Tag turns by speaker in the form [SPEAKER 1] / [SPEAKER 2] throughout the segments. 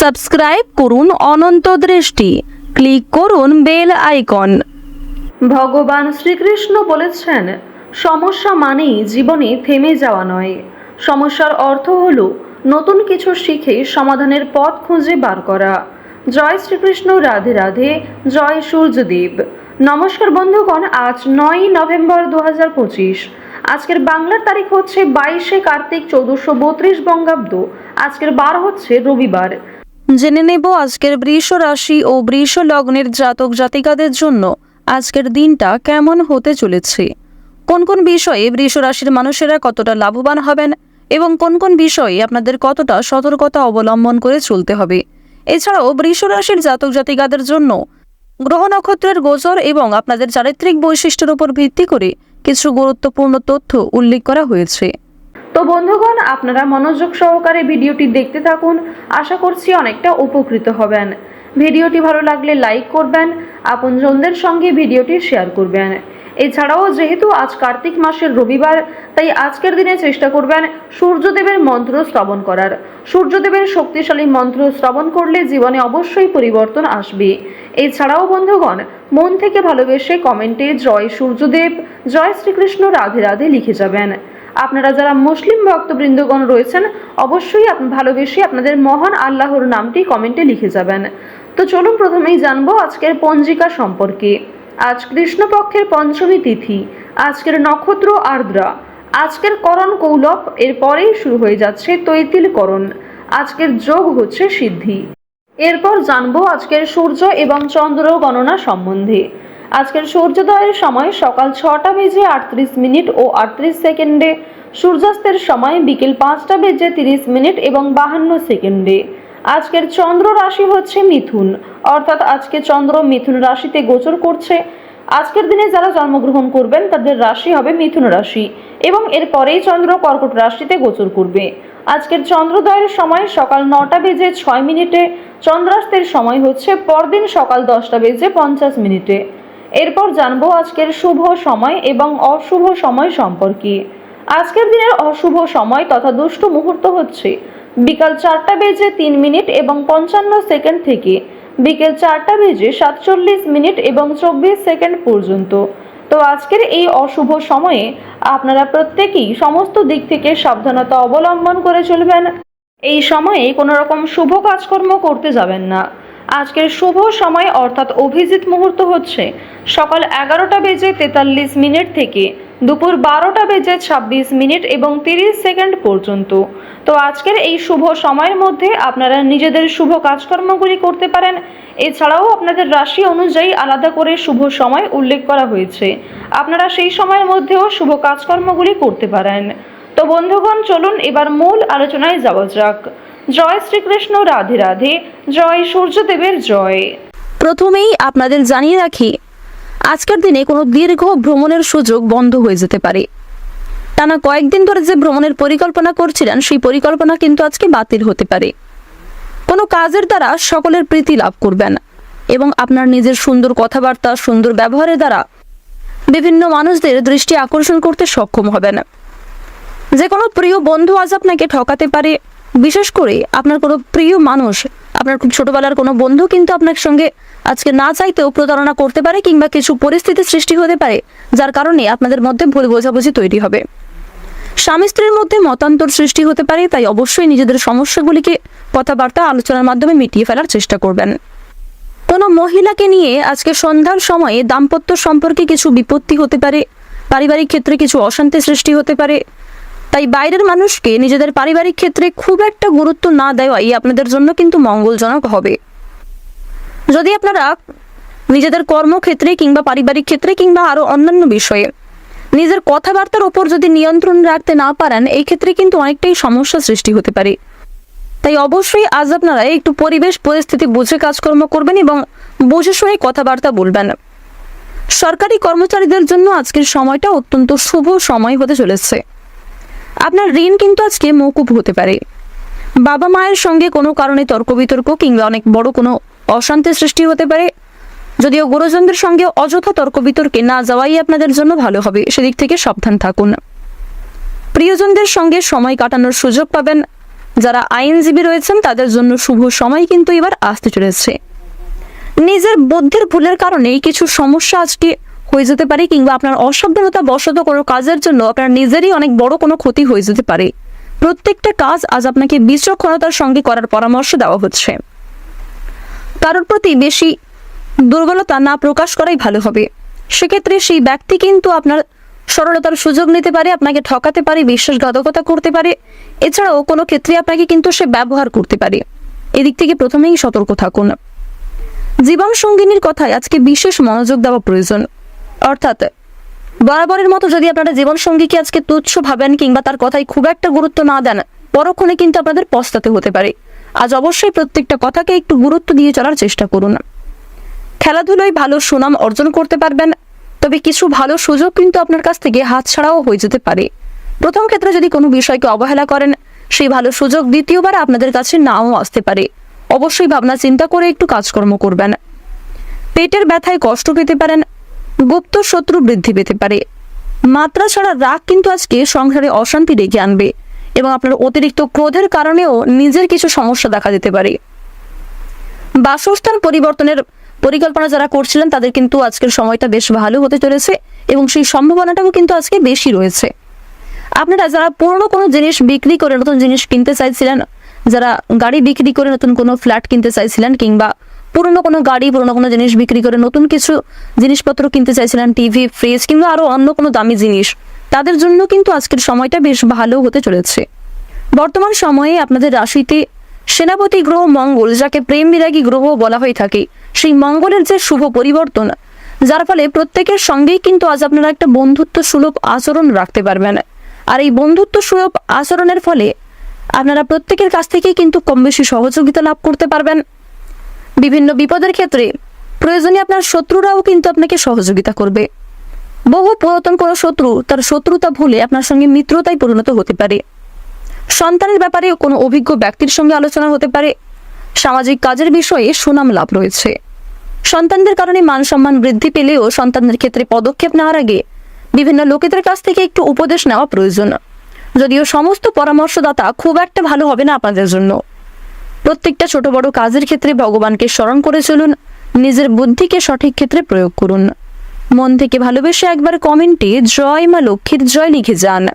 [SPEAKER 1] Subscribe করুন অনন্ত দৃষ্টি। Click করুন বেল আইকন।
[SPEAKER 2] ভগবান শ্রীকৃষ্ণ বলেছেন, সমস্যা মানেই জীবনে থেমে যাওয়া নয়। সমস্যার অর্থ হল নতুন কিছু শিখে সমাধানের পথ খুঁজে বার করা। জয় শ্রীকৃষ্ণ, রাধে রাধে, জয় সূর্যদেব। নমস্কার বন্ধুগণ, আজ নয়ই নভেম্বর দু পঁচিশ। আজকের বাংলার তারিখ হচ্ছে বাইশে কার্তিক চৌদ্দশো বত্রিশ বঙ্গাব্দ। আজকের বার হচ্ছে রবিবার।
[SPEAKER 1] জেনে নেব আজকের বৃষ রাশি ও বৃষ লগ্নের জাতক জাতিকাদের জন্য আজকের দিনটা কেমন হতে চলেছে। কোন কোন বিষয়ে বৃষ রাশির মানুষেরা কতটা লাভবান হবেন এবং কোন কোন বিষয়ে আপনাদের কতটা সতর্কতা অবলম্বন করে চলতে হবে। এছাড়াও বৃষ রাশির জাতক জাতিকাদের জন্য গ্রহ নক্ষত্রের গোচর এবং আপনাদের চারিত্রিক বৈশিষ্ট্যের উপর ভিত্তি করে কিছু গুরুত্বপূর্ণ তথ্য উল্লেখ করা হয়েছে।
[SPEAKER 2] তো বন্ধুগণ, আপনারা মনোযোগ সহকারে ভিডিওটি দেখতে থাকুন। আশা করছি অনেকটা উপকৃত হবেন। ভিডিওটি ভালো লাগলে লাইক করবেন, আপনজনদের সঙ্গে ভিডিওটি শেয়ার করবেন। এছাড়াও যেহেতু আজ কার্তিক মাসের রবিবার, তাই আজকের দিনে চেষ্টা করবেন সূর্যদেবের মন্ত্র শ্রবণ করার। সূর্যদেবের শক্তিশালী মন্ত্র শ্রবণ করলে জীবনে অবশ্যই পরিবর্তন আসবে। এছাড়াও বন্ধুগণ, মন থেকে ভালোবেসে কমেন্টে জয় সূর্যদেব, জয় শ্রীকৃষ্ণ, রাধে রাধে লিখে যাবেন। আপনারা যারা মুসলিম ভক্তবৃন্দগণ রয়েছেন, অবশ্যই ভালোবেসে আপনাদের মহান আল্লাহর নামটি কমেন্টে লিখে যাবেন। তো চলুন প্রথমেই জানব আজকের পঞ্জিকা সম্পর্কে। আজ কৃষ্ণপক্ষের পঞ্চমী তিথি, আজকের নক্ষত্র আর্দ্রা। আজকের করণ কৌলভ এর পরেই শুরু হয়ে যাচ্ছে তৈতিল করণ আজকের যোগ হচ্ছে সিদ্ধি। এরপর জানব আজকের সূর্য এবং চন্দ্র গণনা সম্বন্ধে। আজকের সূর্যোদয়ের সময় সকাল ছটা বেজে আটত্রিশ মিনিট ও আটত্রিশ সেকেন্ডে। সূর্যাস্তের সময় বিকেল পাঁচটা বেজে তিরিশ মিনিট এবং বাহান্ন সেকেন্ডে। আজকের চন্দ্র রাশি হচ্ছে মিথুন। অর্থাৎ আজকে চন্দ্র মিথুন রাশিতে গোচর করছে। আজকের দিনে যারা জন্মগ্রহণ করবেন, তাদের রাশি হবে মিথুন রাশি এবং এরপরেই চন্দ্র কর্কট রাশিতে গোচর করবে। আজকের চন্দ্রোদয়ের সময় সকাল নটা বেজে ছয় মিনিটে। চন্দ্রাস্তের সময় হচ্ছে পরদিন সকাল দশটা বেজে পঞ্চাশ মিনিটে। এরপর জানব আজকের শুভ সময় এবং অশুভ সময় সম্পর্কে। আজকের দিনের অশুভ সময় তথা দুষ্ট মুহূর্ত হচ্ছে বিকাল চারটা বেজে তিন মিনিট এবং পঞ্চান্ন সেকেন্ড থেকে বিকেল চারটা বেজে সাতচল্লিশ মিনিট এবং চব্বিশ সেকেন্ড পর্যন্ত। তো আজকের এই অশুভ সময়ে আপনারা প্রত্যেকেই সমস্ত দিক থেকে সাবধানতা অবলম্বন করে চলবেন। এই সময়ে কোনো রকম শুভ কাজকর্ম করতে যাবেন না। আজকের শুভ সময় অর্থাৎ অভিজিৎ মুহূর্ত হচ্ছে সকাল এগারোটা বেজে তেতাল্লিশ মিনিট থেকে দুপুর বারোটা বেজে ছাব্বিশ মিনিট এবং তিরিশ সেকেন্ড পর্যন্ত। তো আজকের এই শুভ সময়ের মধ্যে আপনারা নিজেদের শুভ কাজকর্মগুলি করতে পারেন। এছাড়াও আপনাদের রাশি অনুযায়ী আলাদা করে শুভ সময় উল্লেখ করা হয়েছে। আপনারা সেই সময়ের মধ্যেও শুভ কাজকর্মগুলি করতে পারেন। তো বন্ধুগণ, চলুন এবার মূল আলোচনায় যাওয়া যাক। জয় শ্রীকৃষ্ণ, রাধে রাধে, জয় সূর্যদেবের জয়।
[SPEAKER 1] প্রথমেই আপনাদের জানিয়ে রাখি, আজকের দিনে কোনো দীর্ঘ ভ্রমণের সুযোগ বন্ধ হয়ে যেতে পারে। টানা কয়েকদিন ধরে যে ভ্রমণের পরিকল্পনা করছিলেন, সেই পরিকল্পনা কিন্তু আজকে বাতিল হতে পারে। কোনো কাজের দ্বারা সকলের প্রীতি লাভ করবেন এবং আপনার নিজের সুন্দর কথাবার্তা, সুন্দর ব্যবহারের দ্বারা বিভিন্ন মানুষদের দৃষ্টি আকর্ষণ করতে সক্ষম হবেন। যে কোনো প্রিয় বন্ধু আজ আপনাকে ঠকাতে পারে বিশেষ করে আপনার কোনো প্রিয় মানুষ, আপনার ছোটবেলার কোনো বন্ধু কিন্তু আপনার সঙ্গে আজকে না চাইতেও প্রতারণা করতে পারে কিংবা কিছু পরিস্থিতি সৃষ্টি হতে পারে, যার কারণে আপনাদের মধ্যে ভুল বোঝাবুঝি তৈরি হবে। স্বামী স্ত্রীর মধ্যে মতান্তর সৃষ্টি হতে পারে, তাই অবশ্যই নিজেদের সমস্যাগুলিকে কথাবার্তা, আলোচনার মাধ্যমে মিটিয়ে ফেলার চেষ্টা করবেন। কোনো মহিলাকে নিয়ে আজকে সন্ধ্যার সময়ে দাম্পত্য সম্পর্কে কিছু বিপত্তি হতে পারে, পারিবারিক ক্ষেত্রে কিছু অশান্তি সৃষ্টি হতে পারে তাই বাইরের মানুষকে নিজেদের পারিবারিক ক্ষেত্রে খুব একটা গুরুত্ব না দেওয়াই আপনাদের জন্য কিন্তু মঙ্গলজনক হবে। যদি আপনারা নিজেদের কর্মক্ষেত্রে কিংবা পারিবারিক ক্ষেত্রে কিংবা আরও অন্যান্য বিষয়ে নিজের কথাবার্তার ওপর যদি নিয়ন্ত্রণ রাখতে না পারেন, এই ক্ষেত্রে কিন্তু অনেকটাই সমস্যা সৃষ্টি হতে পারে। তাই অবশ্যই আজ আপনারা একটু পরিবেশ, পরিস্থিতি বুঝে কাজকর্ম করবেন এবং বুঝে শুনে কথাবার্তা বলবেন। সরকারি কর্মচারীদের জন্য আজকের সময়টা অত্যন্ত শুভ সময় হতে চলেছে। আপনার ঋণ কিন্তু আজকে মৌকুব হতে পারে। বাবা মায়ের সঙ্গে কোনো কারণে তর্ক বিতর্ক কিংবা অনেক বড় কোনো অশান্তির সৃষ্টি হতে পারে। যদিও গুরুজনদের সঙ্গে অযথা তর্ক বিতর্কে না যাওয়াই আপনাদের জন্য ভালো হবে, সেদিক থেকে সাবধান থাকুন। প্রিয়জনদের সঙ্গে সময় কাটানোর সুযোগ পাবেন। যারা আইনজীবী রয়েছেন, তাদের জন্য শুভ সময় কিন্তু এবার আসতে চলেছে। নিজের বুদ্ধির ভুলের কারণেই কিছু সমস্যা আজকে হয়ে যেতে পারে কিংবা আপনার অসাবধানতা বশত কোনো কাজের জন্য আপনার নিজেরই অনেক বড় কোনো ক্ষতি হয়ে যেতে পারে। প্রত্যেকটা কাজ আজ আপনাকে বিচক্ষণতার সঙ্গে করার পরামর্শ দেওয়া হচ্ছে। কারোর প্রতি বেশি দুর্বলতা না প্রকাশ করাই ভালো হবে। সেক্ষেত্রে সেই ব্যক্তি কিন্তু আপনার সরলতার সুযোগ নিতে পারে, আপনাকে ঠকাতে পারে, বিশ্বাসঘাতকতা করতে পারে। এছাড়াও কোনো ক্ষেত্রে আপনাকে কিন্তু সে ব্যবহার করতে পারে। এদিক থেকে প্রথমেই সতর্ক থাকুন। জীবন সঙ্গিনীর কথায় আজকে বিশেষ মনোযোগ দেওয়া প্রয়োজন। অর্থাৎ বরাবরের মতো যদি আপনারা জীবন সঙ্গীকে আজকে তুচ্ছ ভাবেন কিংবা তার কথায় খুব একটা গুরুত্ব না দেন, পরক্ষণে কিন্তু আপনাদের পস্তাতে হতে পারে। আজ অবশ্যই প্রত্যেকটা কথাকে একটু গুরুত্ব দিয়ে চলার চেষ্টা করুন। খেলাধুলায় ভালো সুনাম অর্জন করতে পারবেন, তবে কিছু ভালো সুযোগ কিন্তু আপনার কাছ থেকে হাতছাড়াও হয়ে যেতে পারে। প্রথম ক্ষেত্রে যদি কোনো বিষয়কে অবহেলা করেন, সেই ভালো সুযোগ দ্বিতীয়বার আপনাদের কাছে নাও আসতে পারে। অবশ্যই ভাবনা চিন্তা করে একটু কাজকর্ম করবেন। পেটের ব্যথায় কষ্ট পেতে পারেন গুপ্ত শত্রু বৃদ্ধি পেতে পারে। মাত্রা ছাড়া রাগ কিন্তু আজকে সংসারে অশান্তি ডেকে আনবে এবং আপনার অতিরিক্ত ক্রোধের কারণেও নিজের কিছু সমস্যা দেখা দিতে পারে। বাসস্থান পরিবর্তনের পরিকল্পনা যারা করছিলেন, তাদের কিন্তু আজকের সময়টা বেশ ভালো হতে চলেছে এবং সেই সম্ভাবনাটাও কিন্তু আজকে বেশি রয়েছে। আপনারা যারা পুরনো কোনো জিনিস বিক্রি করে নতুন জিনিস কিনতে চাইছিলেন, যারা গাড়ি বিক্রি করে নতুন কোনো ফ্ল্যাট কিনতে চাইছিলেন কিংবা পুরনো কোনো গাড়ি, পুরনো কোনো জিনিস বিক্রি করে নতুন কিছু জিনিসপত্র কিনতে চাইছিলেন টিভি, ফ্রিজ কিংবা আরও অন্য কোনো দামি জিনিস। তাদের জন্য কিন্তু আজকের সময়টা বেশ ভালো হতে চলেছে। বর্তমান সময়ে আপনাদের রাশিতে সেনাপতি গ্রহ মঙ্গল, যাকে প্রেম বিরাগী গ্রহ বলা হয়ে থাকে, সেই মঙ্গলের যে শুভ পরিবর্তন, যার ফলে প্রত্যেকের সঙ্গেই কিন্তু আজ আপনারা একটা বন্ধুত্ব সুলভ আচরণ রাখতে পারবেন। আর এই বন্ধুত্ব সুলভ আচরণের ফলে আপনারা প্রত্যেকের কাছ থেকেই কিন্তু কম বেশি সহযোগিতা লাভ করতে পারবেন। বিভিন্ন বিপদের ক্ষেত্রে প্রয়োজনে আপনার শত্রুরাও কিন্তু আপনাকে সহযোগিতা করবে। বহু পুরাতন কোনো শত্রু তার শত্রুতা ভুলে আপনার সঙ্গে মিত্রতায় পরিণত হতে পারে। সন্তানের ব্যাপারে কোনো অভিজ্ঞ ব্যক্তির সঙ্গে আলোচনা হতে পারে। সামাজিক কাজের বিষয়ে সুনাম লাভ রয়েছে। সন্তানদের কারণে মান সম্মান বৃদ্ধি পেলেও সন্তানদের ক্ষেত্রে পদক্ষেপ নেওয়ার আগে বিভিন্ন লোকেদের কাছ থেকে একটু উপদেশ নেওয়া প্রয়োজন। যদিও সমস্ত পরামর্শদাতা খুব একটা ভালো হবে না আপনাদের জন্য। প্রত্যেকটা ছোট বড় কাজের ক্ষেত্রে ভগবানকে স্মরণ করে চলুন, নিজের বুদ্ধিকে সঠিক ক্ষেত্রে প্রয়োগ করুন। মন থেকে ভালোবেসে একবার কমেন্টে জয় মা লক্ষ্মীর জয় লিখে যান।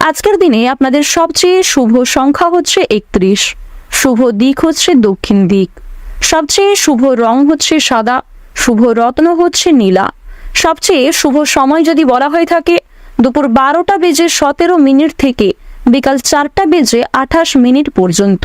[SPEAKER 1] আজকের দিনে আপনাদের সবচেয়ে শুভ সংখ্যা হচ্ছে একত্রিশ। শুভ দিক হচ্ছে দক্ষিণ দিক। সবচেয়ে শুভ রং হচ্ছে সাদা। শুভ রত্ন হচ্ছে নীলা। সবচেয়ে শুভ সময় যদি বলা হয়ে থাকে, দুপুর বারোটা বেজে সতেরো মিনিট থেকে বিকাল চারটা বেজে আঠাশ মিনিট পর্যন্ত।